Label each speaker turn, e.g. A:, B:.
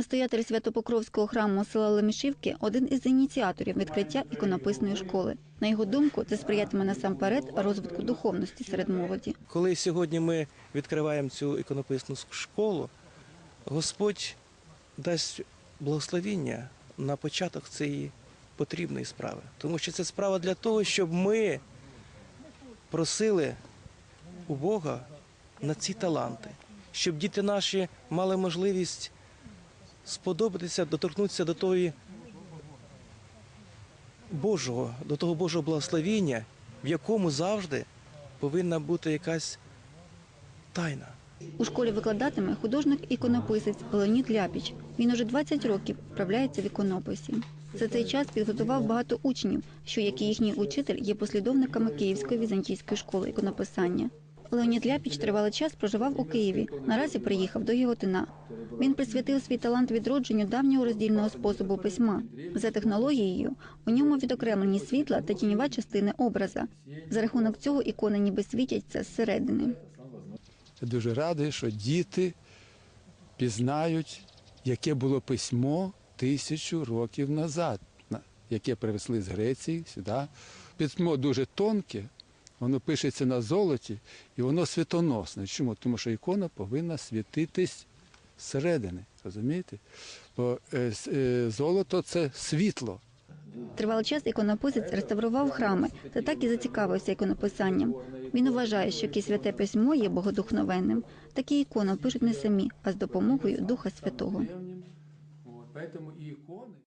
A: Настоятель Святопокровського храму села Лемішівки – один із ініціаторів відкриття іконописної школи. На його думку, це сприятиме насамперед розвитку духовності серед молоді.
B: Коли сьогодні ми відкриваємо цю іконописну школу, Господь дасть благословіння на початок цієї потрібної справи. Тому що це справа для того, щоб ми просили у Бога на ці таланти, щоб діти наші мали можливість сподобатися, доторкнутися до тої Божого, до того Божого благословіння, в якому завжди повинна бути якась тайна.
A: У школі викладатиме художник-іконописець Леонід Ляпіч. Він уже 20 років вправляється в іконописі. За цей час підготував багато учнів, що, як і їхній учитель, є послідовниками Київської візантійської школи іконописання. Леонід Ляпіч тривалий час проживав у Києві. Наразі приїхав до Яготина. Він присвятив свій талант відродженню давнього роздільного способу письма. За технологією у ньому відокремлені світла та тіньова частини образа. За рахунок цього ікони ніби світяться зсередини.
C: Я дуже радий, що діти пізнають, яке було письмо тисячу років назад, на- яке привезли з Греції сюди. Письмо дуже тонке, воно пишеться на золоті і воно світоносне. Чому? Тому що ікона повинна світитись зсередини. Розумієте? Бо е, е, золото це світло.
A: Тривалий час іконописець реставрував храми та так і зацікавився іконописанням. Він вважає, що яке святе письмо є богодухновенним. Такі ікони пишуть не самі, а з допомогою Духа Святого.